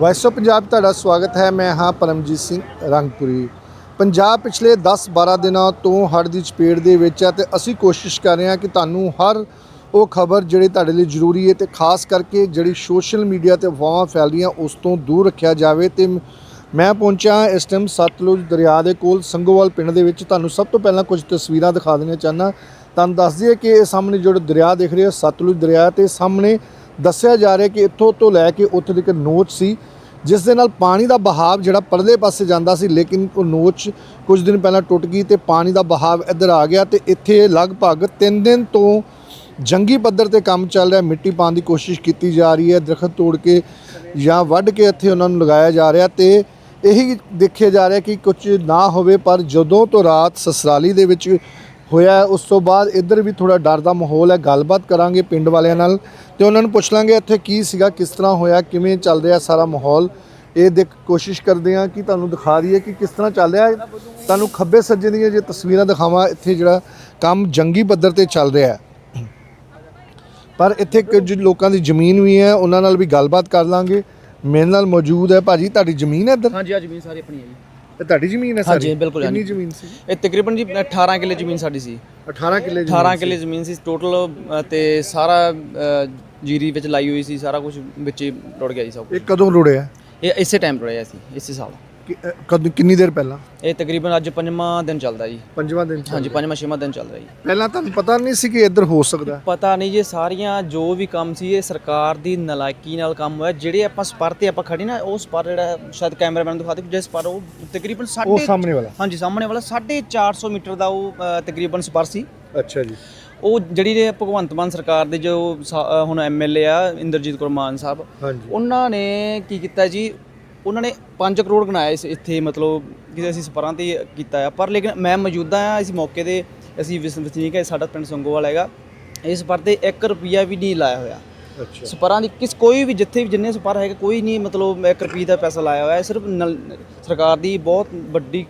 Vice of Punjab ਤੁਹਾਡਾ ਸਵਾਗਤ ਹੈ। ਮੈਂ ਹਾਂ ਪਰਮਜੀਤ ਸਿੰਘ ਰੰਗਪੁਰੀ। ਪੰਜਾਬ ਪਿਛਲੇ 10-12 ਦਿਨਾਂ ਤੋਂ ਹੜ੍ਹ ਦੀ ਚਪੇੜ ਦੇ ਵਿੱਚ ਹੈ ਤੇ ਅਸੀਂ ਕੋਸ਼ਿਸ਼ ਕਰ ਰਹੇ ਹਾਂ ਕਿ ਤੁਹਾਨੂੰ ਹਰ ਉਹ ਖਬਰ ਜਿਹੜੀ ਤੁਹਾਡੇ ਲਈ ਜ਼ਰੂਰੀ ਹੈ ਤੇ ਖਾਸ ਕਰਕੇ ਜਿਹੜੀ ਸੋਸ਼ਲ ਮੀਡੀਆ ਤੇ ਅਫਵਾਹਾਂ ਫੈਲ ਰਹੀਆਂ, ਉਸ ਤੋਂ ਦੂਰ ਰੱਖਿਆ ਜਾਵੇ। ਤੇ ਮੈਂ ਪਹੁੰਚਿਆ ਇਸ ਟਾਈਮ ਸਤਲੁਜ ਦਰਿਆ ਦੇ ਕੋਲ, ਸੰਗੋਵਾਲ ਪਿੰਡ ਦੇ ਵਿੱਚ। ਤੁਹਾਨੂੰ ਸਭ ਤੋਂ ਪਹਿਲਾਂ ਕੁਝ ਤਸਵੀਰਾਂ ਦਿਖਾ ਦੇਣੀਆਂ ਚਾਹਨਾ ਤੁਹਾਨੂੰ ਦੱਸ ਦਈਏ ਕਿ ਇਹ ਸਾਹਮਣੇ ਜਿਹੜਾ ਦਰਿਆ ਦਿਖ ਰਿਹਾ, ਸਤਲੁਜ ਦਰਿਆ ਤੇ ਸਾਹਮਣੇ ਦੱਸਿਆ ਜਾ ਰਿਹਾ ਕਿ ਇੱਥੋਂ ਤੋਂ ਲੈ ਕੇ ਉੱਥੇ ਤੱਕ ਨੋਚ ਸੀ, ਜਿਸ ਦੇ ਨਾਲ ਪਾਣੀ ਦਾ ਬਹਾਵ ਜਿਹੜਾ ਪਰਲੇ ਪਾਸੇ ਜਾਂਦਾ ਸੀ, ਲੇਕਿਨ ਉਹ ਨੋਚ ਕੁਝ ਦਿਨ ਪਹਿਲਾਂ ਟੁੱਟ ਗਈ ਤੇ ਪਾਣੀ ਦਾ ਬਹਾਵ ਇੱਧਰ ਆ ਗਿਆ ਤੇ ਇੱਥੇ ਲਗਭਗ 3 ਦਿਨ ਤੋਂ ਜੰਗੀ ਪੱਧਰ ਤੇ ਕੰਮ ਚੱਲ ਰਿਹਾ, ਮਿੱਟੀ ਪਾਉਣ ਦੀ ਕੋਸ਼ਿਸ਼ ਕੀਤੀ ਜਾ ਰਹੀ ਹੈ, ਦਰਖਤ ਤੋੜ ਕੇ ਜਾਂ ਵੱਢ ਕੇ ਇੱਥੇ ਉਹਨਾਂ ਨੂੰ ਲਗਾਇਆ ਜਾ ਰਿਹਾ ਤੇ ਇਹੀ ਦੇਖਿਆ ਜਾ ਰਿਹਾ ਕਿ ਕੁਝ ਨਾ ਹੋਵੇ, ਪਰ ਜਦੋਂ ਤੋਂ ਰਾਤ ਸਸਰਾਲੀ ਦੇ ਵਿੱਚ ਹੋਇਆ ਉਸ ਤੋਂ ਬਾਅਦ ਇੱਧਰ ਵੀ ਥੋੜਾ ਡਰ ਦਾ ਮਾਹੌਲ ਹੈ। ਗੱਲਬਾਤ ਕਰਾਂਗੇ ਪਿੰਡ ਵਾਲਿਆਂ ਨਾਲ ਤੇ ਉਹਨਾਂ ਨੂੰ ਪੁੱਛ ਲਾਂਗੇ ਇੱਥੇ ਕੀ ਸੀਗਾ, ਕਿਸ ਤਰ੍ਹਾਂ ਹੋਇਆ, ਕਿਵੇਂ ਚੱਲ ਰਿਹਾ ਸਾਰਾ ਮਾਹੌਲ। ਇਹ ਦੇਖ ਕੋਸ਼ਿਸ਼ ਕਰਦੇ ਹਾਂ ਕਿ ਤੁਹਾਨੂੰ ਦਿਖਾ ਦਈਏ ਕਿ ਕਿਸ ਤਰ੍ਹਾਂ ਚੱਲ ਰਿਹਾ ਹੈ। ਤੁਹਾਨੂੰ ਖੱਬੇ ਸੱਜੇ ਦੀਆਂ ਜੇ ਤਸਵੀਰਾਂ ਦਿਖਾਵਾਂ, ਇੱਥੇ ਜਿਹੜਾ ਕੰਮ ਜੰਗੀ ਪੱਧਰ ਤੇ ਚੱਲ ਰਿਹਾ ਹੈ। ਪਰ ਇੱਥੇ ਕੁਝ ਲੋਕਾਂ ਦੀ ਜ਼ਮੀਨ ਵੀ ਹੈ, ਉਹਨਾਂ ਨਾਲ ਵੀ ਗੱਲਬਾਤ ਕਰ ਲਾਂਗੇ। ਮੇਰੇ ਨਾਲ ਮੌਜੂਦ ਹੈ ਭਾਜੀ, ਤੁਹਾਡੀ ਜ਼ਮੀਨ ਹੈ ਇੱਧਰ? ਹਾਂਜੀ ਆ ਜ਼ਮੀਨ ਸਾਰੀ ਆਪਣੀ ਹੈ ਜੀ। ਇਹ ਤੁਹਾਡੀ ਜ਼ਮੀਨ ਹੈ ਸਾਰੀ? ਹਾਂਜੀ, ਬਿਲਕੁਲ, ਕਿੰਨੀ ਹਾਂਜੀ। ਜ਼ਮੀਨ ਸੀ? ਇਹ ਤਕਰੀਬਨ ਜੀ 18 ਕਿੱਲੇ ਜ਼ਮੀਨ ਸਾਡੀ ਸੀ। 18 ਕਿੱਲੇ ਜ਼ਮੀਨ 18 ਕਿੱਲੇ ਜ਼ਮੀਨ ਸੀ ਟੋਟਲ ਤੇ ਸਾਰਾ ਅ, ਜੀਰੀ ਵਿੱਚ ਲਾਈ ਹੋਈ ਸੀ ਸਾਰਾ ਕੁਝ ਵਿੱਚ ਹੀ ਰੁੜ ਗਿਆ ਜੀ ਸਭ ਕੁਛ। ਇਹ ਕਦੋਂ ਰੁੜਿਆ? ਇਹ ਇਸੇ ਟਾਈਮ ਰੁੜਿਆ ਸੀ ਇਸੇ ਸਾਲ। ਕਿ- ਅ, ਕਦੋਂ ਕਿੰਨੀ ਦੇਰ ਪਹਿਲਾਂ? ਇਹ ਤਕਰੀਬਨ ਅੱਜ ਪੰਜਵਾਂ ਦਿਨ ਚੱਲਦਾ ਜੀ। ਪੰਜਵਾਂ ਦਿਨ ਹਾਂਜੀ ਪੰਜਵਾਂ ਛੇਵਾਂ ਦਿਨ ਚੱਲ ਰਿਹਾ ਜੀ। ਪਹਿਲਾਂ ਤੁਹਾਨੂੰ ਪਤਾ ਨਹੀਂ ਸੀ ਕਿ ਇੱਧਰ ਹੋ ਸਕਦਾ। ਪਤਾ ਨਹੀਂ ਜੀ ਸਾਰੀਆਂ ਜੋ ਵੀ ਕੰਮ ਸੀ ਇਹ ਸਰਕਾਰ ਦੀ ਨਲਾਇਕੀ ਨਾਲ ਕੰਮ ਹੋਇਆ। ਜਿਹੜੇ ਆਪਾਂ ਸਪਰ ਤੇ ਆਪਾਂ ਖੜੀ ਨਾ ਉਹ ਸਪਰ ਜਿਹੜਾ ਸ਼ਾਇਦ ਕੈਮਰਾਮੈਨ ਦਿਖਾ ਦੇ ਜਿਸ ਸਪਰ ਉਹ ਤਕਰੀਬਨ ਉਹ ਸਾਢੇ ਸਾਹਮਣੇ ਵਾਲਾ। ਹਾਂਜੀ ਸਾਹਮਣੇ ਵਾਲਾ 450 ਮੀਟਰ ਦਾ ਉਹ ਅ, ਤਕਰੀਬਨ ਸਪਰ ਸੀ। ਅੱਛਾ ਜੀ। ਉਹ ਜਿਹੜੀ ਦੇ ਭਗਵੰਤ ਮਾਨ ਸਰਕਾਰ ਦੇ ਜੋ ਸਾ- ਅ, ਹੁਣ ਐਮਐਲਏ ਆ ਇੰਦਰਜੀਤ ਕੌਰ ਮਾਨ ਸਾਹਿਬ ਹਾਂਜੀ। ਉਹਨਾਂ ਨੇ ਕੀ ਕੀਤਾ ਜੀ ਉਹਨਾਂ ਨੇ 5 ਕਰੋੜ ਗਣਾਇਆ ਇਸ ਇੱਥੇ ਮਤਲਬ ਕਿਸੇ ਅਸੀਂ ਸਪਰਾਂ ਤੇ ਕੀਤਾ ਆ। ਪਰ ਲੇਕਿਨ ਮੈਂ ਮੌਜੂਦਾ ਆ ਇਸ ਮੌਕੇ ਤੇ ਅਸੀਂ ਵਸ- ਵਸਨੀਕ ਹੈ ਸਾਡਾ ਪਿੰਡ ਸੰਗੋਵਾਲ ਹੈਗਾ। ਇਸ ਸਪਰ ਤੇ 1 ਰੁਪਿਆ ਵੀ ਨਹੀਂ ਲਾਇਆ ਹੋਇਆ। ਅੱਛਾ। ਸਪਰਾਂ ਦੀ ਕਿਸ ਕੋਈ ਵੀ ਜਿੱਥੇ ਵੀ ਜਿੰਨੇ ਸਪਰ ਹੈਗੇ ਕੋਈ ਨਹੀਂ ਮਤਲਬ 1 ਰੁਪਏ ਦਾ ਪੈਸਾ ਲਾਇਆ ਹੋਇਆ ਸਿਰਫ ਸਰਕਾਰ ਦੀ ਬਹੁਤ ਵੱਡੀ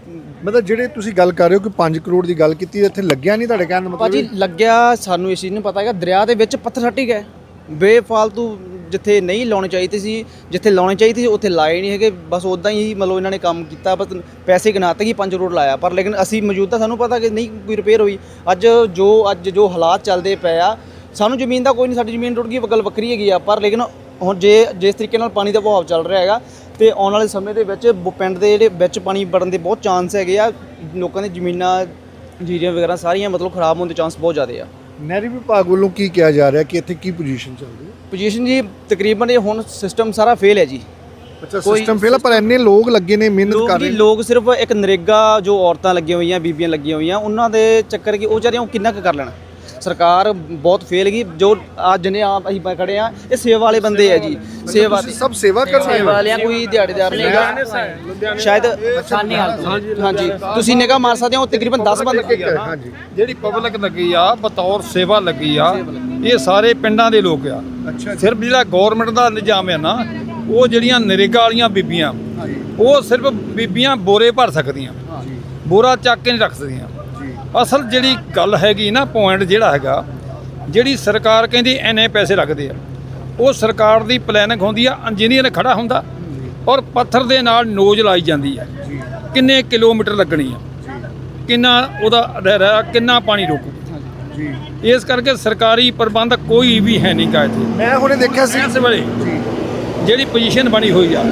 ਮਤਲਬ ਜਿਹੜੇ ਤੁਸੀਂ ਗੱਲ ਕਰ ਰਹੇ ਹੋ ਕਿ 5 ਕਰੋੜ ਦੀ ਗੱਲ ਕੀਤੀ ਇੱਥੇ ਲੱਗਿਆ ਨਹੀਂ ਤੁਹਾਡੇ ਕਹਿਣ ਦਾ ਭਾਜੀ ਮਤਲਬ ਲੱਗਿਆ ਸਾਨੂੰ ਇਸ ਚੀਜ਼ ਨੂੰ ਪਤਾ ਹੈਗਾ ਦਰਿਆ ਦੇ ਵਿੱਚ ਪੱਥਰ ਸੱਟੀ ਗਏ। ਬੇਫਾਲਤੂ ਜਿੱਥੇ ਨਹੀਂ ਲਾਉਣੇ ਚਾਹੀਦੇ ਸੀ, ਜਿੱਥੇ ਲਾਉਣੇ ਚਾਹੀਦੇ ਸੀ, ਉੱਥੇ ਲਾਏ ਨਹੀਂ ਹੈਗੇ। ਬਸ ਉਦਾਂ ਹੀ ਮਤਲਬ ਇਹਨਾਂ ਨੇ ਕੰਮ ਕੀਤਾ, ਬਸ ਪੈਸੇ ਗਿਣਾਤੇ ਕਿ 5 ਕਰੋੜ ਲਾਇਆ। ਪਰ ਲੇਕਿਨ ਅਸੀਂ ਮੌਜੂਦਾ ਸਾਨੂੰ ਪਤਾ ਕਿ ਨਹੀਂ ਕੋਈ ਰਿਪੇਅਰ ਹੋਈ। ਅੱਜ ਜੋ ਅੱਜ ਜੋ ਹਾਲਾਤ ਚੱਲਦੇ ਪਏ ਆ, ਸਾਨੂੰ ਜ਼ਮੀਨ ਦਾ ਕੋਈ ਨਹੀਂ, ਸਾਡੀ ਜ਼ਮੀਨ ਟੁੱਟ ਗਈ ਗੱਲ ਵੱਖਰੀ ਹੈਗੀ ਆ। ਪਰ ਲੇਕਿਨ ਹੁਣ ਜੇ, ਜਿਸ ਤਰੀਕੇ ਨਾਲ ਪਾਣੀ ਦਾ ਵਹਾਅ ਚੱਲ ਰਿਹਾ ਹੈਗਾ, ਤੇ ਆਉਣ ਵਾਲੇ ਸਮੇਂ ਦੇ ਵਿੱਚ ਬ- ਪਿੰਡ ਦੇ ਜਿਹੜੇ ਵਿੱਚ ਪਾਣੀ ਵੜਨ ਦੇ ਬਹੁਤ ਚਾਂਸ ਹੈਗੇ ਆ। ਲੋਕਾਂ ਦੀ ਜ਼ਮੀਨਾਂ, ਜੀਰੀਆਂ ਵਗੈਰਾ ਸਾਰੀਆਂ ਮਤਲਬ ਖਰਾਬ ਹੋਣ ਦੇ ਚਾਂਸ ਬਹੁਤ ਜ਼ਿਆਦਾ ਆ। ਨਹਿਰੀ ਵਿਭਾਗ ਵੱਲੋਂ ਕੀ ਕਿਹਾ ਜਾ ਰਿਹਾ ਕਿ ਇੱਥੇ ਕੀ ਪੋਜੀਸ਼ਨ ਚੱਲ ਰਹੀ ਹੈ? ਪੋਜੀਸ਼ਨ ਜੀ ਤਕਰੀਬਨ ਇਹ ਹੁਣ ਸਿਸਟਮ ਸਾਰਾ ਫੇਲ ਹੈ ਜੀ। ਅੱਛਾ ਸਿਸਟਮ ਫੇਲ ਪਰ ਇੰਨੇ ਲੋਕ ਲੱਗੇ ਨੇ ਮਿਹਨਤ ਕਰ ਰਹੇ ਨੇ। ਲੋਕ ਸਿਰਫ ਇੱਕ ਨਰੇਗਾ ਜੋ ਔਰਤਾਂ ਲੱਗੀਆਂ ਹੋਈਆਂ ਬੀਬੀਆਂ ਲੱਗੀਆਂ ਹੋਈਆਂ ਉਹਨਾਂ ਦੇ ਚੱਕਰ ਕੀ ਉਹ ਵਿਚਾਰੀਆਂ ਉਹ ਕਿੰਨਾ ਕੁ ਕਰ ਲੈਣਾ? ਸਰਕਾਰ ਬਹੁਤ ਫੇਲ ਗਈ ਜੋ ਅੱਜ ਜਿਹਨੇ ਆਪ ਅਸੀਂ ਖੜੇ ਆ ਇਹ ਸੇਵਾ ਵਾਲੇ ਬੰਦੇ ਆ ਜੀ। ਸੇਵਾ ਤੁਸੀਂ ਸਭ ਸੇਵਾ ਕਰ ਰਹੇ ਸੇਵਾ ਹੋ? ਵਾਲਿਆਂ ਕੋਈ ਦਿਹਾੜੀਦਾਰ ਨਹੀਂ ਹੈਗਾ। ਸ਼ਾਇਦ ਸਾਨੇਹਾਲ ਤੋਂ ਹਾਂਜੀ ਤੁਸੀਂ ਨਿਗਾਹ ਮਾਰ ਸਕਦੇ ਹੋ ਤਕਰੀਬਨ 10 ਬੰਦੇ ਹਾਂਜੀ। ਜਿਹੜੀ ਪਬਲਿਕ ਲੱਗੀ ਆ ਬਤੌਰ ਸੇਵਾ ਲੱਗੀ ਆ ਇਹ ਸਾਰੇ ਪਿੰਡਾਂ ਦੇ ਲੋਕ ਆ। ਅੱਛਾ ਸਿਰਫ ਜਿਹੜਾ ਗਵਰਨਮੈਂਟ ਦਾ ਨਿਜ਼ਾਮ ਹੈ ਨਾ ਉਹ ਜਿਹੜੀਆਂ ਨਰੇਗਾ ਵਾਲੀਆਂ ਬੀਬੀਆਂ ਉਹ ਸਿਰਫ ਬੀਬੀਆਂ ਬੋਰੇ ਭਰ ਸਕਦੀਆਂ। ਬੋਰਾ ਚੱਕ ਕੇ ਨਹੀਂ ਰੱਖ ਸਕਦੀਆਂ। ਅਸਲ ਜਿਹੜੀ ਗੱਲ ਹੈਗੀ ਨਾ ਪੁਆਇੰਟ ਜਿਹੜਾ ਹੈਗਾ ਜਿਹੜੀ ਸਰਕਾਰ ਕਹਿੰਦੀ ਐਨੇ ਪੈਸੇ ਲੱਗਦੇ ਆ ਉਹ ਸਰਕਾਰ ਦੀ ਪਲੈਨਿੰਗ ਹੁੰਦੀ ਆ ਇੰਜੀਨੀਅਰ ਖੜਾ ਹੁੰਦਾ ਔਰ ਪੱਥਰ ਦੇ ਨਾਲ ਨੋਜ਼ ਲਾਈ ਜਾਂਦੀ ਆ। ਕਿੰਨੇ ਕਿਲੋਮੀਟਰ ਲੱਗਣੀ ਆ ਕਿੰਨਾ ਉਹਦਾ ਕਿੰਨਾ ਪਾਣੀ ਰੋਕੂ। ਜੀ। ਇਸ ਕਰਕੇ ਸਰਕਾਰੀ ਪ੍ਰਬੰਧ ਕੋਈ ਵੀ ਹੈ ਨਹੀਂ ਇੱਥੇ। ਮੈਂ ਹੁਣੇ ਦੇਖਿਆ ਸੀ। ਇਸ ਵੇਲੇ ਜਿਹੜੀ ਪੋਜੀਸ਼ਨ ਬਣੀ ਹੋਈ ਆ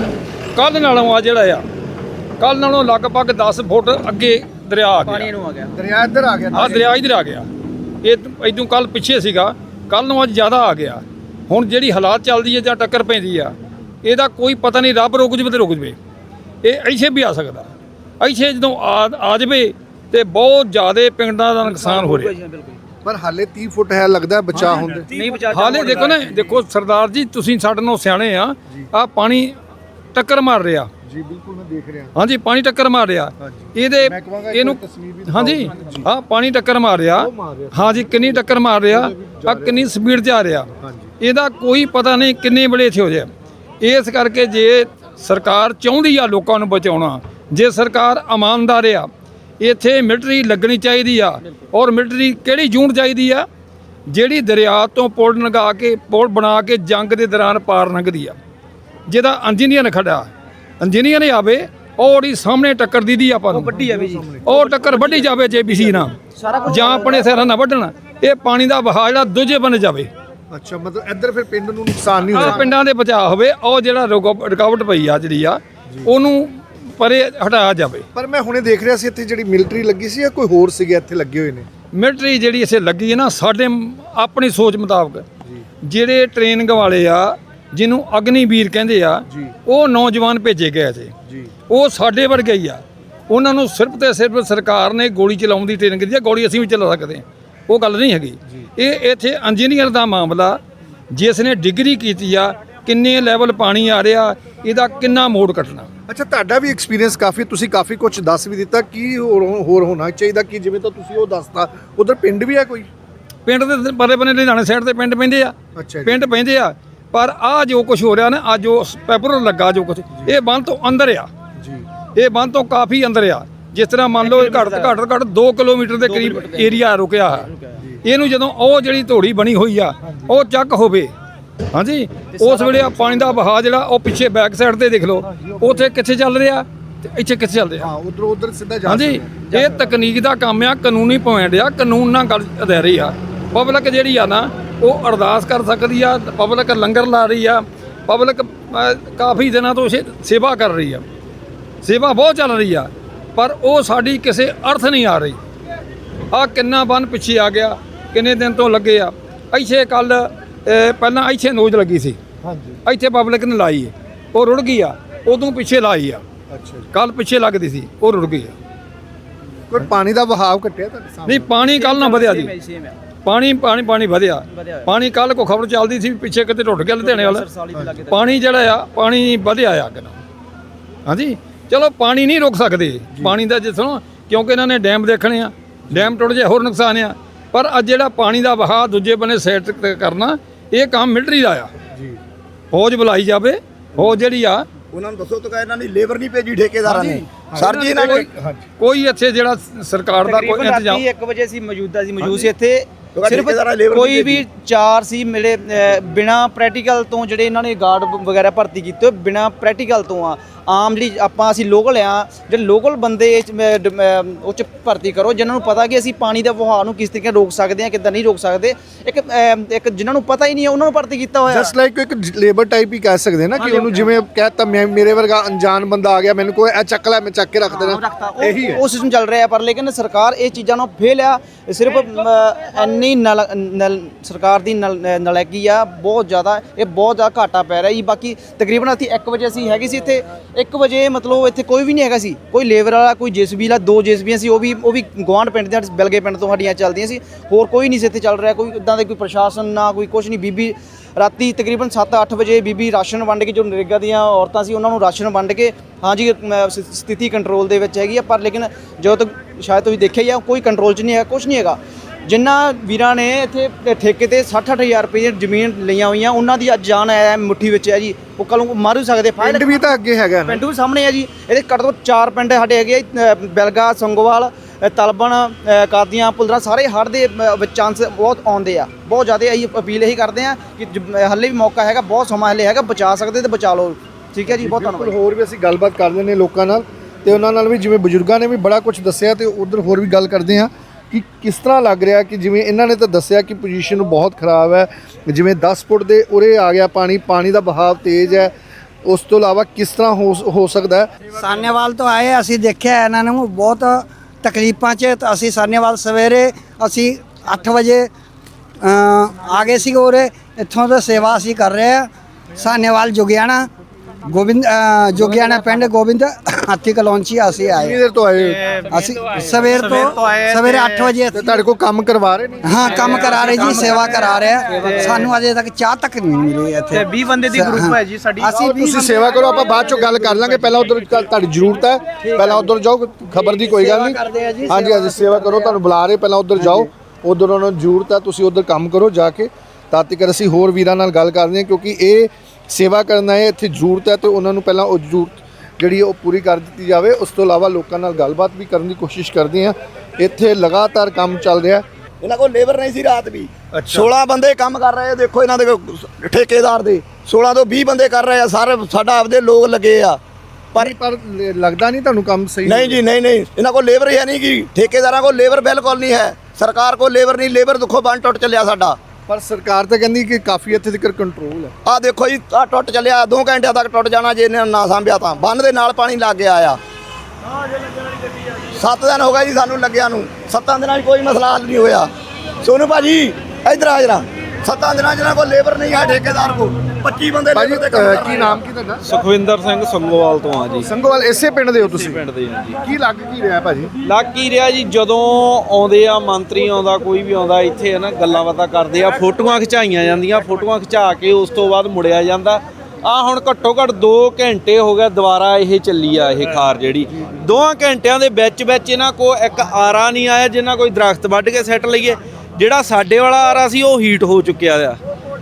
ਕੱਲ ਨਾਲੋਂ ਆ ਜਿਹੜਾ ਆ ਕੱਲ ਨਾਲੋਂ ਲਗਭਗ 10 ਫੁੱਟ ਅੱਗੇ ਦਰਿਆ ਆ ਗਿਆ। ਨੂੰ ਆ ਗਿਆ। ਦਰਿਆ ਇੱਧਰ ਆ ਗਿਆ। ਆ ਦਰਿਆ ਇਧਰ ਆ ਗਿਆ। ਇਹ ਇਦੋਂ ਕੱਲ ਪਿੱਛੇ ਸੀਗਾ ਕੱਲ ਨੂੰ ਅੱਜ ਜ਼ਿਆਦਾ ਆ ਗਿਆ। ਹੁਣ ਜਿਹੜੀ ਹਾਲਾਤ ਚੱਲਦੀ ਹੈ ਜਾਂ ਟੱਕਰ ਪੈਂਦੀ ਆ ਇਹਦਾ ਕੋਈ ਪਤਾ ਨਹੀਂ ਰੱਬ ਰੁਕ ਜਵੇ ਤੇ ਰੁਕ ਜਵੇ। ਇਹ ਇੱਥੇ ਵੀ ਆ ਸਕਦਾ। ਇੱਥੇ ਜਦੋਂ ਆ ਆ ਜਵੇ ਤੇ ਬਹੁਤ ਜ਼ਿਆਦਾ ਪਿੰਡਾਂ ਦਾ ਨੁਕਸਾਨ ਹੋ ਰਿਹਾ। ਪਰ ਹਾਲੇ 30 ਫੁੱਟ ਹੈ ਲੱਗਦਾ ਬਚਾ ਹੁੰਦੇ। ਨਹੀਂ ਬਚਾ ਹਾਲੇ ਦੇਖੋ ਨਾ ਦੇਖੋ ਸਰਦਾਰ ਜੀ ਤੁਸੀਂ ਸਾਡੇ ਨਾਲੋਂ ਸਿਆਣੇ ਆ। ਆ ਪਾਣੀ ਟੱਕਰ ਮਾਰ ਰਿਹਾ। ਜੀ ਬਿਲਕੁਲ ਮੈਂ ਦੇਖ ਰਿਹਾ। ਹਾਂਜੀ ਪਾਣੀ ਟੱਕਰ ਮਾਰ ਰਿਹਾ। ਇਹਦੇ ਇਹਨੂੰ ਹਾਂਜੀ। ਹਾਂ ਪਾਣੀ ਟੱਕਰ ਮਾਰ ਰਿਹਾ। ਹਾਂਜੀ ਕਿੰਨੀ ਟੱਕਰ ਮਾਰ ਰਿਹਾ ਆ ਕਿੰਨੀ ਸਪੀਡ 'ਚ ਆ ਰਿਹਾ। ਇਹਦਾ ਕੋਈ ਪਤਾ ਨਹੀਂ ਕਿੰਨੇ ਵੇਲੇ ਇੱਥੇ ਹੋ ਜਾਏ। ਇਸ ਕਰਕੇ ਜੇ ਸਰਕਾਰ ਚਾਹੁੰਦੀ ਆ ਲੋਕਾਂ ਨੂੰ ਬਚਾਉਣਾ ਜੇ ਸਰਕਾਰ ਇਮਾਨਦਾਰ ਆ ਇੱਥੇ ਮਿਲਟਰੀ ਲੱਗਣੀ ਚਾਹੀਦੀ ਆ ਔਰ ਮਿਲਟਰੀ ਕਿਹੜੀ ਜੂਨ ਚਾਹੀਦੀ ਆ? ਜਿਹੜੀ ਦਰਿਆ ਤੋਂ ਪੁਲ ਲੰਘਾ ਕੇ ਪੁਲ ਬਣਾ ਕੇ ਜੰਗ ਦੇ ਦੌਰਾਨ ਪਾਰ ਲੰਘਦੀ ਆ। ਜਿਹਦਾ ਇੰਜੀਨੀਅਰ ਖੜਾ ਇੰਜੀਨੀਅਰ ਆਵੇ ਉਹ ਉਹਦੀ ਸਾਹਮਣੇ ਟੱਕਰ ਦੀਦੀ ਆਪਾਂ ਨੂੰ। ਵੱਡੀ ਜਾਵੇ ਜੀ। ਉਹ ਟੱਕਰ ਵੱਢੀ ਜਾਵੇ ਜੇਬੀਸੀ ਨਾਲ ਜਾਂ ਆਪਣੇ ਸਿਰਾਂ ਨਾਲ ਵੱਢਣ। ਇਹ ਪਾਣੀ ਦਾ ਵਹਾਅ ਜਿਹੜਾ ਦੂਜੇ ਬੰਨੇ ਜਾਵੇ। ਅੱਛਾ ਮਤਲਬ ਇੱਧਰ ਫਿਰ ਪਿੰਡ ਨੂੰ ਨੁਕਸਾਨ ਨਹੀਂ ਹੋਇਆ ਪਿੰਡਾਂ ਦੇ ਬਚਾਅ ਹੋਵੇ ਉਹ ਜਿਹੜਾ ਰੁਕ- ਰੁਕਾਵਟ ਪਈ ਆ ਜਿਹੜੀ ਆ ਉਹਨੂੰ ਪਰੇ ਹਟਾਇਆ ਜਾਵੇ। ਪਰ ਮੈਂ ਹੁਣੇ ਦੇਖ ਰਿਹਾ ਸੀ ਇੱਥੇ ਜਿਹੜੀ ਮਿਲਟਰੀ ਲੱਗੀ ਸੀ ਜਾਂ ਕੋਈ ਹੋਰ ਸੀਗੇ ਇੱਥੇ ਲੱਗੇ ਹੋਏ ਨੇ? ਮਿਲਟਰੀ ਜਿਹੜੀ ਇਸੇ ਲੱਗੀ ਹੈ ਨਾ ਸਾਡੇ ਆਪਣੀ ਸੋਚ ਮੁਤਾਬਕ ਜਿਹੜੇ ਟ੍ਰੇਨਿੰਗ ਵਾਲੇ ਆ ਜਿਹਨੂੰ ਅਗਨੀਵੀਰ ਕਹਿੰਦੇ ਆ। ਉਹ ਨੌਜਵਾਨ ਭੇਜੇ ਗਏ ਸੀ ਉਹ ਸਾਡੇ ਵਰਗੇ ਹੀ ਆ। ਉਹਨਾਂ ਨੂੰ ਸਿਰਫ ਤੇ ਸਿਰਫ ਸਰਕਾਰ ਨੇ ਗੋਲੀ ਚਲਾਉਣ ਦੀ ਟ੍ਰੇਨਿੰਗ ਦਿੱਤੀ ਆ ਗੋਲੀ ਅਸੀਂ ਵੀ ਚਲਾ ਸਕਦੇ ਹਾਂ। ਉਹ ਗੱਲ ਨਹੀਂ ਹੈਗੀ। ਇਹ ਇੱਥੇ ਇੰਜੀਨੀਅਰ ਦਾ ਮਾਮਲਾ ਜਿਸ ਨੇ ਡਿਗਰੀ ਕੀਤੀ ਆ ਕਿੰਨੇ ਲੈਵਲ ਪਾਣੀ ਆ ਰਿਹਾ ਇਹਦਾ ਕਿੰਨਾ ਮੋੜ ਕੱਟਣਾ। ਅੱਛਾ ਤੁਹਾਡਾ ਵੀ ਐਕਸਪੀਰੀਅੰਸ ਕਾਫੀ ਤੁਸੀਂ ਕਾਫੀ ਕੁਝ ਦੱਸ ਵੀ ਦਿੱਤਾ ਕੀ ਹੋਰ ਹੋਣਾ ਚਾਹੀਦਾ ਕਿ ਜਿਵੇਂ ਤਾਂ ਤੁਸੀਂ ਉਹ ਦੱਸਤਾ ਉਧਰ ਪਿੰਡ ਵੀ ਹੈ ਕੋਈ? ਪਿੰਡ ਦੇ ਪਰੇ ਬਨੇ ਲੁਧਿਆਣੇ ਸਾਈਡ ਤੇ ਪਿੰਡ ਪੈਂਦੇ ਆ। ਪਿੰਡ ਪੈਂਦੇ ਆ। ਪਰ ਆ ਜੋ ਕੁਝ ਹੋ ਰਿਹਾ ਨਾ ਅੱਜ ਜੋ ਪੈਪਰ ਲੱਗਾ ਜੋ ਕੁਝ ਇਹ ਬੰਦ ਤੋਂ ਅੰਦਰ ਆ। ਜੀ। ਇਹ ਬੰਦ ਤੋਂ ਕਾਫੀ ਅੰਦਰ ਆ। ਜਿਸ ਤਰ੍ਹਾਂ ਮੰਨ ਲਓ ਘੱਟ ਤੋਂ ਘੱਟ ਤੋਂ ਘੱਟ 2 ਕਿਲੋਮੀਟਰ ਦੇ ਕਰੀਬ ਏਰੀਆ ਰੁਕਿਆ ਹੈ ਇਹਨੂੰ ਜਦੋਂ ਉਹ ਜਿਹੜੀ ਧੋੜੀ ਬਣੀ ਹੋਈ ਆ ਉਹ ਚੱਕ ਹੋਵੇ। ਹਾਂਜੀ? ਉਸ ਵੇਲੇ ਆ ਪਾਣੀ ਦਾ ਵਹਾਅ ਜਿਹੜਾ ਉਹ ਪਿੱਛੇ ਬੈਕ ਸਾਈਡ ਤੇ ਦੇਖ ਲਓ। ਉੱਥੇ ਕਿੱਥੇ ਚੱਲ ਰਿਹਾ? ਤੇ ਇੱਥੇ ਕਿੱਥੇ ਚੱਲ ਰਿਹਾ? ਹਾਂ ਉਧਰ ਉਧਰ ਸਿੱਧਾ ਜਾ ਹਾਂਜੀ? ਇਹ ਤਕਨੀਕ ਦਾ ਕੰਮ ਆ ਕਾਨੂੰਨੀ ਪੁਆਇੰਟ ਆ ਕਾਨੂੰਨ ਨਾਲ ਗੱਲ ਅਦਾਇਰੀ ਆ। ਪਬਲਿਕ ਜਿਹੜੀ ਆ ਨਾ ਉਹ ਅਰਦਾਸ ਕਰ ਸਕਦੀ ਆ ਪਬਲਿਕ ਲੰਗਰ ਲਾ ਰਹੀ ਆ ਪਬਲਿਕ ਕਾਫੀ ਦਿਨਾਂ ਤੋਂ ਸੇਵਾ ਕਰ ਰਹੀ ਆ। ਸੇਵਾ ਬਹੁਤ ਚੱਲ ਰਹੀ ਆ ਪਰ ਉਹ ਸਾਡੀ ਕਿਸੇ ਅਰਥ ਨਹੀਂ ਆ ਰਹੀ। ਆ ਕਿੰਨਾ ਬੰਨ ਪਿੱਛੇ ਆ ਗਿਆ ਕਿੰਨੇ ਦਿਨ ਤੋਂ ਲੱਗੇ ਆ। ਇੱਥੇ ਕੱਲ ਪਹਿਲਾਂ ਇੱਥੇ ਨੋਜ ਲੱਗੀ ਸੀ। ਹਾਂਜੀ। ਇੱਥੇ ਪਬਲਿਕ ਨੇ ਲਾਈ ਉਹ ਰੁੜ ਗਈ ਆ ਉਦੋਂ ਪਿੱਛੇ ਲਾਈ ਆ। ਅੱਛਾ ਜੀ। ਕੱਲ ਪਿੱਛੇ ਲੱਗਦੀ ਸੀ ਉਹ ਰੁੜ ਗਈ ਆ। ਕੋਈ ਪਾਣੀ ਦਾ ਵਹਾਅ ਘਟਿਆ ਤੁਹਾਡੇ ਸਾਹਮਣੇ? ਨਹੀਂ ਪਾਣੀ ਕੱਲ ਨਾ ਵਧਿਆ ਜੀ। ਪਾਣੀ ਪਾਣੀ ਪਾਣੀ ਵਧਿਆ। ਵਧਿਆ ਹੋਇਆ। ਪਾਣੀ ਕੱਲ ਕੋ ਖਬਰ ਚੱਲਦੀ ਸੀ ਵੀ ਪਿੱਛੇ ਕਿਤੇ ਟੁੱਟ ਗਿਆ ਲੁਧਿਆਣੇ ਵਾਲਾ। ਸਾਲੀ ਦੇ ਲਾਗੇ ਪਾਣੀ ਜਿਹੜਾ ਆ ਪਾਣੀ ਵਧਿਆ ਆ ਅੱਗ ਨਾਲ। ਹਾਂਜੀ? ਚਲੋ ਪਾਣੀ ਨਹੀਂ ਰੁਕ ਸਕਦੇ। ਪਾਣੀ ਦਾ ਜੇ ਸੁਣੋ ਕਿਉਂਕਿ ਇਹਨਾਂ ਨੇ ਡੈਮ ਦੇਖਣੇ ਆ। ਡੈਮ ਟੁੱਟ ਜੇ ਹੋਰ ਨੁਕਸਾਨ ਆ। ਪਰ ਅੱਜ ਜਿਹੜਾ ਪਾਣੀ ਦਾ ਵਹਾਅ ਦੂਜੇ ਬੰਨੇ ਸੈਟ ਕਰਨਾ ਇਹ ਕੰਮ ਮਿਲਟਰੀ ਦਾ ਆ। ਜੀ। ਫੌਜ ਬੁਲਾਈ ਜਾਵੇ। ਫੌਜ ਜਿਹੜੀ ਆ ਉਹਨਾਂ ਨੂੰ ਦੱਸੋ ਤਾਂ ਇਹਨਾਂ ਦੀ ਲੇਬਰ ਨਹੀਂ ਭੇਜੀ ਠੇਕੇਦਾਰਾਂ ਨੇ। ਸਰ ਜੀ ਇਹਨਾਂ ਨੇ ਕੋਈ ਇੱਥੇ ਜਿਹੜਾ ਸਰਕਾਰ ਦਾ ਕੋਈ ਇੰਤਜ਼ਾਮ ਰਾਤੀ 1 ਵਜੇ ਸੀ ਮੌਜੂਦਾ ਸੀ ਮੌਜੂਦ ਸੀ ਇੱਥੇ। ਸਿਰਫ ਕੋਈ ਵੀ ਚਾਰ ਸੀ ਮੇਰੇ ਬਿਨਾ ਪ੍ਰੈਕਟੀਕਲ ਤੋਂ ਜਿਹੜੇ ਇਹਨਾਂ ਨੇ ਗਾਰਡ ਵਗੈਰਾ ਭਰਤੀ ਕੀਤੇ ਬਿਨਾ ਪ੍ਰੈਕਟੀਕਲ ਤੋਂ ਆ। ਆਮ ਜਿਹੜੀ ਆਪਾਂ ਅਸੀਂ ਲੋਕਲ ਆ ਜਿਹੜੇ ਲੋਕਲ ਬੰਦੇ ਉਹ ਚ ਭਰਤੀ ਕਰੋ ਜਿਨ੍ਹਾਂ ਨੂੰ ਪਤਾ ਕਿ ਅਸੀਂ ਪਾਣੀ ਦਾ ਵਹਾਅ ਨੂੰ ਕਿਸ ਤਰੀਕੇ ਰੋਕ ਸਕਦੇ ਹਾਂ ਕਿੱਦਾਂ ਨਹੀਂ ਰੋਕ ਸਕਦੇ। ਇੱਕ ਇੱਕ ਜਿਨ੍ਹਾਂ ਨੂੰ ਪਤਾ ਹੀ ਨਹੀਂ ਹੈ ਉਹਨਾਂ ਨੂੰ ਭਰਤੀ ਕੀਤਾ ਹੋਇਆ। ਜਸਟ ਲਾਈਕ ਇੱਕ ਲੇਬਰ ਟਾਈਪ ਹੀ ਕਹਿ ਸਕਦੇ ਨਾ ਕਿ ਉਹਨੂੰ ਜਿਵੇਂ ਕਹਿਤਾ ਮੇਰੇ ਵਰਗਾ ਅਣਜਾਣ ਬੰਦਾ ਆ ਗਿਆ ਮੈਨੂੰ ਕੋਈ ਇਹ ਚੱਕ ਲੈ ਮੈਂ ਚੱਕ ਕੇ ਰੱਖ ਦੇਣਾ। ਉਹ- ਇਹੀ ਹੈ। ਉਹ ਸਿਸਟਮ ਚੱਲ ਰਿਹਾ ਪਰ ਲੇਕਿਨ ਸਰਕਾਰ ਇਹ ਚੀਜ਼ਾਂ ਨੂੰ ਫੇਲ ਆ। ਸਿਰਫ ਇੰਨੀ ਸਰਕਾਰ ਦੀ ਨਲ- ਨਲਾਇਕੀ ਆ ਬਹੁਤ ਜ਼ਿਆਦਾ ਇਹ ਬਹੁਤ ਜ਼ਿਆਦਾ ਘਾਟਾ ਪੈ ਰਿਹਾ। ਜੀ ਬਾਕੀ ਤਕਰੀਬਨ ਅਸੀਂ 1 ਵਜੇ ਅਸੀਂ ਹੈਗੇ ਸੀ ਇੱਥੇ 1 ਵਜੇ ਮਤਲਬ ਇੱਥੇ ਕੋਈ ਵੀ ਨਹੀਂ ਹੈਗਾ ਸੀ। ਕੋਈ ਲੇਬਰ ਵਾਲਾ ਕੋਈ ਜੇਸੀਬੀ ਵਾਲਾ ਦੋ ਜੇਸੀਬੀਆਂ ਸੀ ਉਹ ਵੀ ਉਹ ਵੀ ਗਵਾਂਢ ਪਿੰਡ ਦੇ ਬਿਲਗੇ ਪਿੰਡ ਤੋਂ ਸਾਡੀਆਂ ਚੱਲਦੀਆਂ ਸੀ। ਹੋਰ ਕੋਈ ਨਹੀਂ ਸੀ ਇੱਥੇ ਚੱਲ ਰਿਹਾ ਕੋਈ ਇਦਾਂ ਦੇ ਕੋਈ ਪ੍ਰਸ਼ਾਸਨ ਨਾ ਕੋਈ ਕੁਝ ਨਹੀਂ। ਬੀਬੀ ਰਾਤੀ ਤਕਰੀਬਨ 7-8 ਵਜੇ ਬੀਬੀ ਰਾਸ਼ਨ ਵੰਡ ਕੇ ਜੋ ਨਰੇਗਾ ਦੀਆਂ ਔਰਤਾਂ ਸੀ ਉਹਨਾਂ ਨੂੰ ਰਾਸ਼ਨ ਵੰਡ ਕੇ ਹਾਂਜੀ ਸਥਿਤੀ ਕੰਟਰੋਲ ਦੇ ਵਿੱਚ ਹੈਗੀ ਆ ਪਰ ਲੇਕਿਨ ਜਦੋਂ ਤੱਕ ਸ਼ਾਇਦ ਤੁਸੀਂ ਦੇਖਿਆ ਹੀ ਆ ਕੋਈ ਕੰਟਰੋਲ 'ਚ ਨਹੀਂ ਹੈ ਕੁਝ ਨਹੀਂ ਹੈਗਾ। ਜਿਨ੍ਹਾਂ ਵੀਰਾਂ ਨੇ ਇੱਥੇ ਠੇਕੇ ਤੇ 60-60000 ਰੁਪਏ ਦੀ ਜ਼ਮੀਨ ਲਈਆਂ ਹੋਈਆਂ ਉਹਨਾਂ ਦੀ ਅੱਜ ਜਾਨ ਹੈ ਮੁੱਠੀ ਵਿੱਚ ਹੈ ਜੀ। ਉਹ ਕੱਲ ਨੂੰ ਮਾਰੂ ਸਕਦੇ ਫਾਇਲ ਪਿੰਡ ਵੀ ਤਾਂ ਅੱਗੇ ਹੈਗਾ ਪਿੰਡ ਵੀ ਸਾਹਮਣੇ ਆ ਜੀ। ਇਹਦੇ ਘੱਟ ਤੋਂ ਚਾਰ ਪਿੰਡ ਸਾਡੇ ਹੈਗੇ ਆ ਬੈਲਗਾ ਸੰਗੋਵਾਲ ਤਲਬਣ ਕਾਦੀਆਂ ਪੁਲਦਰਾ ਸਾਰੇ ਹੜ੍ਹ ਦੇ ਵਿੱਚ ਚਾਂਸ ਬਹੁਤ ਆਉਂਦੇ ਆ। ਬਹੁਤ ਜ਼ਿਆਦਾ ਅਸੀਂ ਅਪੀਲ ਇਹੀ ਕਰਦੇ ਆ ਕਿ ਜ- ਹੱਲੇ ਵੀ ਮੌਕਾ ਹੈਗਾ ਬਹੁਤ ਸਮਾਂ ਹੱਲੇ ਹੈਗਾ ਬਚਾ ਸਕਦੇ ਤੇ ਬਚਾ ਲਓ। ਠੀਕ ਹੈ ਜੀ ਬਹੁਤ ਬਿਲਕੁਲ ਧੰਨਵਾਦ ਹੋਰ ਵੀ ਅਸੀਂ ਗੱਲਬਾਤ ਕਰ ਲੈਂਦੇ ਲੋਕਾਂ ਨਾਲ ਤੇ ਉਹਨਾਂ ਨਾਲ ਵੀ ਜਿਵੇਂ ਬਜ਼ੁਰਗਾਂ ਨੇ ਵੀ ਬੜਾ ਕੁਝ ਦੱਸਿਆ ਤੇ ਉਧਰ ਹੋਰ ਵੀ ਗੱਲ ਕਰਦੇ ਆ ਕਿ ਕਿਸ ਤਰ੍ਹਾਂ ਲੱਗ ਰਿਹਾ ਕਿ ਜਿਵੇਂ ਇਹਨਾਂ ਨੇ ਤਾਂ ਦੱਸਿਆ ਕਿ ਪੋਜੀਸ਼ਨ ਬਹੁਤ ਖਰਾਬ ਹੈ ਜਿਵੇਂ 10 ਫੁੱਟ ਦੇ ਉਰੇ ਆ ਗਿਆ ਪਾਣੀ ਪਾਣੀ ਦਾ ਬਹਾਵ ਤੇਜ਼ ਹੈ ਉਸ ਤੋਂ ਇਲਾਵਾ ਕਿਸ ਤਰ੍ਹਾਂ ਹੋ ਹੋ ਸਕਦਾ ਹੈ? ਸਾਨੇਵਾਲ ਤੋਂ ਆਏ ਅਸੀਂ ਦੇਖਿਆ ਇਹਨਾਂ ਨੂੰ ਬਹੁਤ ਤਕਲੀਫਾਂ 'ਚ ਤਾਂ ਅਸੀਂ ਸਾਨੇਵਾਲ ਸਵੇਰੇ ਅਸੀਂ 8 ਵਜੇ ਆ ਗਏ ਸੀ ਉਰੇ। ਇੱਥੋਂ ਦਾ ਸੇਵਾ ਅਸੀਂ ਕਰ ਰਹੇ ਆ ਸਾਨੇਵਾਲ ਜੁਗਿਆਣਾ ਗੋਬਿੰਦ ਅ, ਜੁਗਿਆਣਾ ਪਿੰਡ ਗੋਬਿੰਦ ਹਾਥੀ ਕਲੋਂਚੀ ਅਸੀਂ ਕਿੰਨੀ ਆਏ। ਦੇਰ ਤੋਂ ਆਏ ਹੋ? ਅਸੀਂ ਸਵੇਰ ਤੋਂ ਸਵੇਰੇ 8 ਵਜੇ ਤੇ ਤੁਹਾਡੇ ਕੋਲ ਕੰਮ ਕਰਵਾ ਰਹੇ ਨੇ? ਹਾਂ ਕੰਮ ਕਰਾ ਰਹੇ ਜੀ ਸੇਵਾ ਕਰਾ ਰਹੇ ਆ। ਸਾਨੂੰ ਅਜੇ ਤੱਕ ਚਾਹ ਤੱਕ ਨਹੀਂ ਮਿਲੀ ਇੱਥੇ। 20 ਬੰਦੇ ਦੀ ਗਰੁੱਪ ਹੈ। ਜੀ ਸਾਡੀ। ਅਸੀਂ ਤੁਸੀਂ ਸੇਵਾ ਕਰੋ ਆਪਾਂ ਬਾਅਦ ਚੋਂ ਗੱਲ ਕਰ ਲਾਂਗੇ। ਪਹਿਲਾਂ ਉਧਰ ਤੁਹਾਡੀ ਜ਼ਰੂਰਤ ਹੈ। ਪਹਿਲਾਂ ਉਧਰ ਜਾਓ ਖਬਰ ਦੀ ਕੋਈ ਗੱਲ ਕਰਦੇ ਆ ਨਹੀਂ ਜੀ, ਹਾਂਜੀ ਹਾਂਜੀ ਸੇਵਾ ਕਰੋ ਤੁਹਾਨੂੰ ਬੁਲਾ ਰਹੇ ਪਹਿਲਾਂ ਉਧਰ ਜਾਓ। ਉਧਰ ਉਹਨਾਂ ਨੂੰ ਜ਼ਰੂਰਤ ਹੈ ਤੁਸੀਂ ਉਧਰ ਕੰਮ ਕਰੋ ਜਾ ਕੇ। ਤਦ ਤੱਕ ਅਸੀਂ ਹੋਰ ਵੀਰਾਂ ਨਾਲ ਗੱਲ ਕਰਦੇ ਹਾਂ ਕਿਉਂਕਿ ਇਹ ਸੇਵਾ ਕਰਨਾ ਹੈ ਇੱਥੇ ਜ਼ਰੂਰਤ ਹੈ ਤੇ ਉਹਨਾਂ ਨੂੰ ਪਹਿਲਾਂ ਉਹ ਜ਼ਰੂਰਤ ਜਿਹੜੀ ਉਹ ਪੂਰੀ ਕਰ ਦਿੱਤੀ ਜਾਵੇ। ਉਸ ਤੋਂ ਇਲਾਵਾ ਲੋਕਾਂ ਨਾਲ ਗੱਲਬਾਤ ਵੀ ਕਰਨ ਦੀ ਕੋਸ਼ਿਸ਼ ਕਰਦੇ ਹਾਂ। ਇੱਥੇ ਲਗਾਤਾਰ ਕੰਮ ਚੱਲ ਰਿਹਾ। ਹੈ ਇਹਨਾਂ ਕੋਲ ਲੇਬਰ ਨਹੀਂ ਸੀ ਰਾਤ ਵੀ। ਅੱਛਾ। 16 ਬੰਦੇ ਕੰਮ ਕਰ ਰਹੇ ਆ ਦੇਖੋ ਇਹਨਾਂ ਦੇ ਠੇਕੇਦਾਰ ਦੇ। 16 ਤੋਂ 20 ਬੰਦੇ ਕਰ ਰਹੇ ਆ ਸਾਰੇ ਸਾਡਾ ਆਪਦੇ ਲੋਕ ਲੱਗੇ ਆ। ਪਰ ਪਰ ਲੱਗਦਾ ਨਹੀਂ ਤੁਹਾਨੂੰ ਕੰਮ ਸਹੀ ਨਹੀਂ ਜੀ ਨਹੀਂ ਨਹੀਂ। ਇਹਨਾਂ ਕੋਲ ਲੇਬਰ ਹੀ ਹੈ ਨਹੀਂ ਗੀ ਠੇਕੇਦਾਰਾਂ ਕੋਲ ਲੇਬਰ ਬਿਲਕੁਲ ਨਹੀਂ ਹੈ। ਸਰਕਾਰ ਕੋਲ ਲੇਬਰ ਨਹੀਂ ਲੇਬਰ ਦੇਖੋ ਬੰਨ ਟੁੱਟ ਚੱਲਿਆ ਸਾਡਾ। ਪਰ ਸਰਕਾਰ ਤਾਂ ਕਹਿੰਦੀ ਕਿ ਕਾਫੀ ਇੱਥੇ ਤੱਕ ਕੰਟਰੋਲ ਹੈ। ਆ ਦੇਖੋ ਜੀ ਆ ਟੁੱਟ ਚੱਲਿਆ 2 ਘੰਟਿਆਂ ਤੱਕ ਟੁੱਟ ਜਾਣਾ ਜੇ ਇਹਨੇ ਨਾ ਸਾਂਭਿਆ ਤਾਂ। ਬੰਨ ਦੇ ਨਾਲ ਪਾਣੀ ਲੱਗ ਗਿਆ ਆ। ਸੱਤ ਦਿਨ ਹੋ ਗਏ ਜੀ ਸਾਨੂੰ ਲੱਗਿਆ ਨੂੰ। ਸੱਤਾਂ ਦਿਨਾਂ 'ਚ ਕੋਈ ਮਸਲਾ ਹੱਲ ਨਹੀਂ ਹੋਇਆ। ਸੋਨੂ ਭਾਜੀ, ਇਧਰ ਆ ਜਰਾ। ਸੱਤਾਂ ਦਿਨਾਂ 'ਚ ਇਹਨਾਂ ਕੋਲ ਲੇਬਰ ਨਹੀਂ ਹੈ ਠੇਕੇਦਾਰ ਕੋਲ। 25 ਬੰਦੇ ਭਾਜੀ ਲੇਬਰ ਤੇ ਕੰਮ ਅ, ਕਰ ਕੀ ਰਹੇ ਨਾਮ ਕੀ ਤੁਹਾਡਾ? ਸੁਖਵਿੰਦਰ ਸਿੰਘ ਸੰਗੋਵਾਲ ਤੋਂ ਆ ਜੀ। ਸੰਗੋਵਾਲ ਇਸੇ ਪਿੰਡ ਦੇ ਹੋ ਤੁਸੀਂ? ਪਿੰਡ ਦੇ ਆ ਜੀ। ਕੀ ਲੱਗ ਕੀ ਰਿਹਾ ਭਾਜੀ? ਲੱਗ ਕੀ ਰਿਹਾ ਜੀ ਜਦੋਂ ਆਉਂਦੇ ਆ ਮੰਤਰੀ ਆਉਂਦਾ ਕੋਈ ਵੀ ਆਉਂਦਾ ਇੱਥੇ ਹੈ ਨਾ ਗੱਲਾਂ ਬਾਤਾਂ ਕਰਦੇ ਆ ਫੋਟੋਆਂ ਖਿਚਾਈਆਂ ਜਾਂਦੀਆਂ ਫੋਟੋਆਂ ਖਿਚਾ ਕੇ ਉਸ ਤੋਂ ਬਾਅਦ ਮੁੜਿਆ ਜਾਂਦਾ। ਆ ਹੁਣ ਘੱਟੋ ਘੱਟ 2 ਘੰਟੇ ਹੋ ਗਏ ਦੁਬਾਰਾ ਇਹ ਚੱਲੀ ਆ ਇਹ ਖਾਰ ਜਿਹੜੀ। ਦੋਆਂ ਘੰਟਿਆਂ ਦੇ ਵਿੱਚ ਵਿੱਚ ਇਹਨਾਂ ਕੋ ਇੱਕ ਆਰਾ ਨਹੀਂ ਆਇਆ ਜਿੰਨਾ ਕੋਈ ਦਰਖਤ ਵੱਢ ਕੇ ਸੈੱਟ ਲਈਏ। ਜਿਹੜਾ ਸਾਡੇ ਵਾਲਾ ਆਰਾ ਸੀ ਉਹ ਹੀਟ ਹੋ ਚੁੱਕਿਆ ਆ।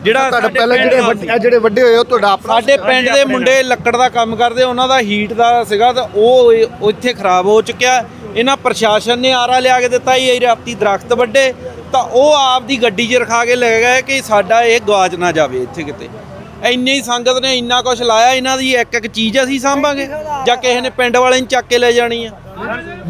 ਜਿਹੜਾ ਤੁਹਾਡਾ ਪਹਿਲਾਂ ਜਿਹੜੇ ਵੱਡੇ ਜਿਹੜੇ ਵੱਡੇ ਹੋਏ ਉਹ ਤੁਹਾਡਾ ਆਪਣਾ ਸਾਡੇ ਪਿੰਡ ਦੇ ਮੁੰਡੇ ਲੱਕੜ ਦਾ ਕੰਮ ਕਰਦੇ ਉਹਨਾਂ ਦਾ ਹੀਟ ਦਾ ਸੀਗਾ ਤਾਂ ਉਹ ਇੱਥੇ ਖਰਾਬ ਹੋ ਚੁੱਕਿਆ। ਇਹਨਾਂ ਪ੍ਰਸ਼ਾਸਨ ਨੇ ਆਰਾ ਲਿਆ ਕੇ ਦਿੱਤਾ ਇਹ ਰਾਤੀ ਦਰਖਤ ਵੱਡੇ ਤਾਂ ਉਹ ਆਪ ਦੀ ਗੱਡੀ 'ਚ ਰਖਾ ਕੇ ਲੈ ਗਏ ਕਿ ਸਾਡਾ ਇਹ ਗਵਾਚ ਨਾ ਜਾਵੇ ਇੱਥੇ ਕਿਤੇ। ਇੰਨੀ ਹੀ ਸੰਗਤ ਨੇ ਇੰਨਾ ਕੁਝ ਲਾਇਆ ਇਹਨਾਂ ਦੀ ਇੱਕ ਇੱਕ ਚੀਜ਼ ਅਸੀਂ ਸਾਂਭਾਂਗੇ ਜਾਂ ਕਿਸੇ ਨੇ ਪਿੰਡ ਵਾਲੇ ਨੂੰ ਚੱਕ ਕੇ ਲੈ ਜਾਣੀ ਆ।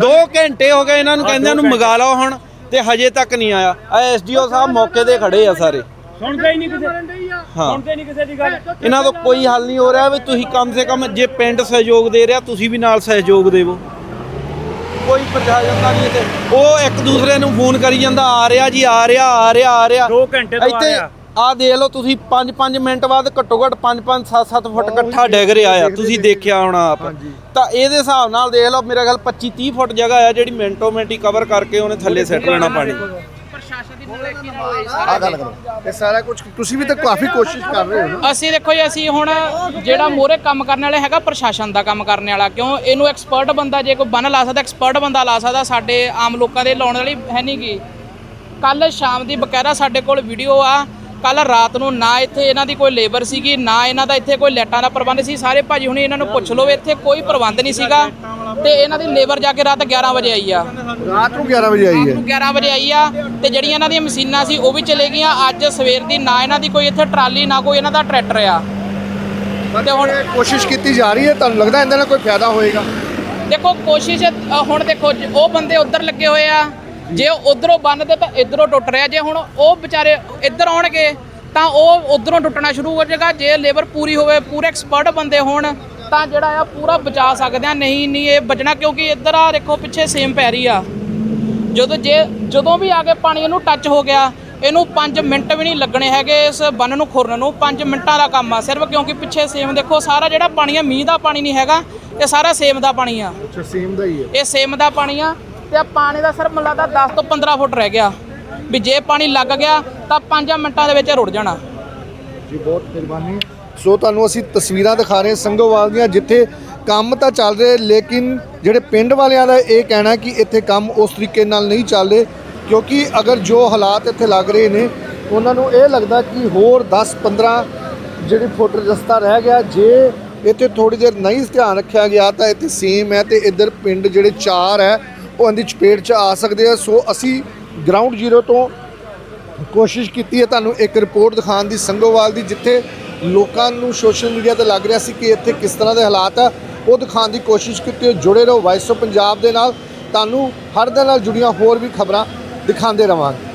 2 ਘੰਟੇ ਹੋ ਗਏ ਇਹਨਾਂ ਨੂੰ ਕਹਿੰਦਿਆਂ ਨੂੰ ਮੰਗਾ ਲਓ ਹੁਣ ਤੇ ਹਜੇ ਤੱਕ ਨਹੀਂ ਆਇਆ। ਆ ਐਸਡੀਓ ਸਾਹਿਬ ਮੌਕੇ ਤੇ ਖੜੇ ਆ ਸਾਰੇ। ਸੁਣਦੇ ਹੀ ਨਹੀਂ ਕਿਸੇ ਹਾਂ। ਸੁਣਦੇ ਨਹੀਂ ਕਿਸੇ ਦੀ ਗੱਲ। ਇਹਨਾਂ ਤੋਂ ਕੋਈ ਹੱਲ ਨਹੀਂ ਹੋ ਰਿਹਾ ਵੀ ਤੁਸੀਂ ਕਮ ਸੇ ਕਮ ਜੇ ਪਿੰਡ ਸਹਿਯੋਗ ਦੇ ਰਿਹਾ ਤੁਸੀਂ ਵੀ ਨਾਲ ਸਹਿਯੋਗ ਦੇਵੋ। ਕੋਈ ਪ੍ਰਸ਼ਾਸਨ ਦਾ ਨਹੀਂ ਇੱਥੇ। ਉਹ ਇੱਕ ਦੂਸਰੇ ਨੂੰ ਫੋਨ ਕਰੀ ਜਾਂਦਾ ਆ ਰਿਹਾ ਜੀ ਆ ਰਿਹਾ ਆ ਰਿਹਾ ਆ ਰਿਹਾ। ਦੋ ਘੰਟੇ ਤੋਂ ਆ ਰਿਹਾ। ਆ ਦੇਖ ਲਓ ਤੁਸੀਂ 5-5 ਮਿੰਟ ਬਾਅਦ ਘੱਟੋ ਘੱਟ 5-5 7-7 ਫੁੱਟ ਇਕੱਠਾ ਡਿੱਗ ਰਿਹਾ ਆ। ਤੁਸੀਂ ਦੇਖਿਆ ਹੋਣਾ ਆਪ। ਤਾਂ ਇਹਦੇ ਹਿਸਾਬ ਨਾਲ ਦੇਖ ਲਓ ਮੇਰੇ ਖਿਆਲ 25-30 ਫੁੱਟ ਜਗ੍ਹਾ ਆ ਜਿਹੜੀ ਮਿੰਟੋ ਮਿੰਟ ਹੀ ਕਵਰ ਕਰਕੇ ਉਹਨੇ ਥੱਲੇ ਸੈੱਟ ਲੈਣਾ ਪਾਣੀ। ਆ ਗੱਲ ਕਰੋ। ਇਹ ਸਾਰਾ ਕੁਝ ਤੁਸੀਂ ਵੀ ਤਾਂ ਕਾਫੀ ਕੋਸ਼ਿਸ਼ ਕਰ ਰਹੇ ਹੋ ਨਾ। ਅਸੀਂ ਦੇਖੋ ਜੀ ਅਸੀਂ ਹੁਣ ਜਿਹੜਾ ਮੋਰੇ ਕੰਮ ਕਰਨ ਵਾਲਾ ਹੈਗਾ ਪ੍ਰਸ਼ਾਸਨ ਦਾ ਕੰਮ ਕਰਨ ਵਾਲਾ। ਕਿਉਂ? ਇਹਨੂੰ ਐਕਸਪਰਟ ਬੰਦਾ ਜੇ ਕੋਈ ਬੰਨ ਲਾ ਸਕਦਾ ਐਕਸਪਰਟ ਬੰਦਾ ਲਾ ਸਕਦਾ ਸਾਡੇ ਆਮ ਲੋਕਾਂ ਦੇ ਲਾਉਣ ਵਾਲੀ ਹੈ ਨਹੀਂ ਗੀ। ਕੱਲ ਸ਼ਾਮ ਦੀ ਬਕਾਇਦਾ ਸਾਡੇ ਕੋਲ ਵੀਡੀਓ ਆ। ਕੱਲ ਰਾਤ ਨੂੰ ਨਾ ਇੱਥੇ ਇਹਨਾਂ ਦੀ ਕੋਈ ਲੇਬਰ ਸੀਗੀ ਨਾ ਇਹਨਾਂ ਦਾ ਇੱਥੇ ਕੋਈ ਲਾਈਟਾਂ ਦਾ ਪ੍ਰਬੰਧ ਸੀ। ਸਾਰੇ ਭਾਜੀ ਹੁਣੀ ਇਹਨਾਂ ਨੂੰ ਪੁੱਛ ਲਓ ਇੱਥੇ ਕੋਈ ਪ੍ਰਬੰਧ ਨਹੀਂ ਸੀਗਾ ਤੇ ਇਹਨਾਂ ਦੀ ਲੇਬਰ ਜਾ ਕੇ ਰਾਤ 11 ਵਜੇ ਆਈ ਆ। ਰਾਤ ਨੂੰ 11 ਵਜੇ ਆਈ ਹੈ। 11 ਵਜੇ ਆਈ ਆ ਤੇ ਜਿਹੜੀਆਂ ਇਹਨਾਂ ਦੀਆਂ ਮਸ਼ੀਨਾਂ ਸੀ ਉਹ ਵੀ ਚਲੇ ਗਈਆਂ। ਅੱਜ ਸਵੇਰ ਦੀ ਨਾ ਇਹਨਾਂ ਦੀ ਕੋਈ ਇੱਥੇ ਟਰਾਲੀ ਨਾ ਕੋਈ ਇਹਨਾਂ ਦਾ ਟਰੈਕਟਰ ਆ। ਤੇ ਹੁਣ ਕੋਸ਼ਿਸ਼ ਕੀਤੀ ਜਾ ਰਹੀ ਹੈ ਤੁਹਾਨੂੰ ਲੱਗਦਾ ਇਹਦੇ ਨਾਲ ਕੋਈ ਫਾਇਦਾ ਹੋਏਗਾ? ਦੇਖੋ ਕੋਸ਼ਿਸ਼ ਹੁਣ ਦੇਖੋ ਉਹ ਬੰਦੇ ਉੱਧਰ ਲੱਗੇ ਹੋਏ ਆ। ਜੇ ਉਧਰੋਂ ਬੰਨਦੇ ਤਾਂ ਇਧਰੋਂ ਟੁੱਟ ਰਿਹਾ। ਜੇ ਹੁਣ ਉਹ ਵਿਚਾਰੇ ਇੱਧਰ ਆਉਣਗੇ ਤਾਂ ਉਹ ਉਧਰੋਂ ਟੁੱਟਣਾ ਸ਼ੁਰੂ ਹੋ ਜਾਏਗਾ। ਜੇ ਲੇਬਰ ਪੂਰੀ ਹੋਵੇ ਪੂਰੇ ਐਕਸਪਰਟ ਬੰਦੇ ਹੋਣ ਤਾਂ ਜਿਹੜਾ ਆ ਪੂਰਾ ਬਚਾ ਸਕਦੇ ਆ। ਨਹੀਂ ਨਹੀਂ ਇਹ ਬਚਣਾ ਕਿਉਂਕਿ ਇੱਧਰ ਆ ਦੇਖੋ ਪਿੱਛੇ ਸੇਮ ਪੈ ਰਹੀ ਆ। ਜਦੋਂ ਜੇ ਜਦੋਂ ਵੀ ਆ ਕੇ ਪਾਣੀ ਇਹਨੂੰ ਟੱਚ ਹੋ ਗਿਆ ਇਹਨੂੰ 5 ਮਿੰਟ ਵੀ ਨਹੀਂ ਲੱਗਣੇ ਹੈਗੇ ਇਸ ਬੰਨ ਨੂੰ ਖੁਰਨ ਨੂੰ। 5 ਮਿੰਟਾਂ ਦਾ ਕੰਮ ਆ ਸਿਰਫ ਕਿਉਂਕਿ ਪਿੱਛੇ ਸੇਮ ਦੇਖੋ ਸਾਰਾ ਜਿਹੜਾ ਪਾਣੀ ਆ ਮੀਂਹ ਦਾ ਪਾਣੀ ਨਹੀਂ ਹੈਗਾ ਇਹ ਸਾਰਾ ਸੇਮ ਦਾ ਪਾਣੀ ਆ। ਅੱਛਾ ਸੇਮ ਦਾ ਹੀ ਹੈ ਇਹ ਸੇਮ ਦਾ ਪਾਣੀ ਆ। ਤੇ ਆ ਪਾਣੀ ਦਾ ਸਰ ਮੈਨੂੰ ਲੱਗਦਾ 10 ਤੋਂ 15 ਫੁੱਟ ਰਹਿ ਗਿਆ। ਵੀ ਜੇ ਪਾਣੀ ਲੱਗ ਗਿਆ ਤਾਂ 5 ਮਿੰਟਾਂ ਦੇ ਵਿੱਚ ਰੁੜ ਜਾਣਾ। ਜੀ, ਬਹੁਤ ਮਿਹਰਬਾਨੀ। ਸੋ ਤੁਹਾਨੂੰ ਅਸੀਂ ਤਸਵੀਰਾਂ ਦਿਖਾ ਰਹੇ ਹਾਂ ਸੰਗੋਵਾਲ ਦੀਆਂ, ਜਿੱਥੇ ਕੰਮ ਤਾਂ ਚੱਲ ਰਿਹਾ, ਲੇਕਿਨ ਜਿਹੜੇ ਪਿੰਡ ਵਾਲਿਆਂ ਦਾ ਇਹ ਕਹਿਣਾ ਕਿ ਇੱਥੇ ਕੰਮ ਉਸ ਤਰੀਕੇ ਨਾਲ ਨਹੀਂ ਚੱਲ ਰਹੇ, ਕਿਉਂਕਿ ਅਗਰ ਜੋ ਹਾਲਾਤ ਇੱਥੇ ਲੱਗ ਰਹੇ ਨੇ, ਉਹਨਾਂ ਨੂੰ ਇਹ ਲੱਗਦਾ ਕਿ ਹੋਰ 10 15 ਜਿਹੜੀ ਫੁੱਟ ਰਸਤਾ ਰਹਿ ਗਿਆ, ਜੇ ਇੱਥੇ ਥੋੜੀ ਦੇਰ ਨਹੀਂ ਧਿਆਨ ਰੱਖਿਆ ਗਿਆ ਤਾਂ ਇੱਥੇ ਸੇਮ ਹੈ ਤੇ ਇੱਧਰ ਪਿੰਡ ਜਿਹੜੇ ਚਾਰ ਹੈ ਉਹ ਇਹਦੀ ਚਪੇਟ 'ਚ ਆ ਸਕਦੇ ਆ। ਸੋ ਅਸੀਂ ਗਰਾਊਂਡ ਜ਼ੀਰੋ ਤੋਂ ਕੋਸ਼ਿਸ਼ ਕੀਤੀ ਹੈ ਤੁਹਾਨੂੰ ਇੱਕ ਰਿਪੋਰਟ ਦਿਖਾਉਣ ਦੀ ਸੰਗੋਵਾਲ ਦੀ, ਜਿੱਥੇ ਲੋਕਾਂ ਨੂੰ ਸੋਸ਼ਲ ਮੀਡੀਆ ਤੇ ਲੱਗ ਰਿਹਾ ਸੀ ਕਿ ਇੱਥੇ ਕਿਸ ਤਰ੍ਹਾਂ ਦੇ ਹਾਲਾਤ ਆ। ਉਹ ਦਿਖਾਉਣ ਦੀ ਕੋਸ਼ਿਸ਼ ਕੀਤੀ ਹੈ। ਜੁੜੇ ਰਹੋ ਵਾਇਸ ਆਫ ਪੰਜਾਬ ਦੇ ਨਾਲ। ਤੁਹਾਨੂੰ ਹਰ ਦਿਨ ਨਾਲ ਜੁੜੀਆਂ ਹੋਰ ਵੀ ਖਬਰਾਂ ਦਿਖਾਉਂਦੇ ਰਵਾਂਗੇ।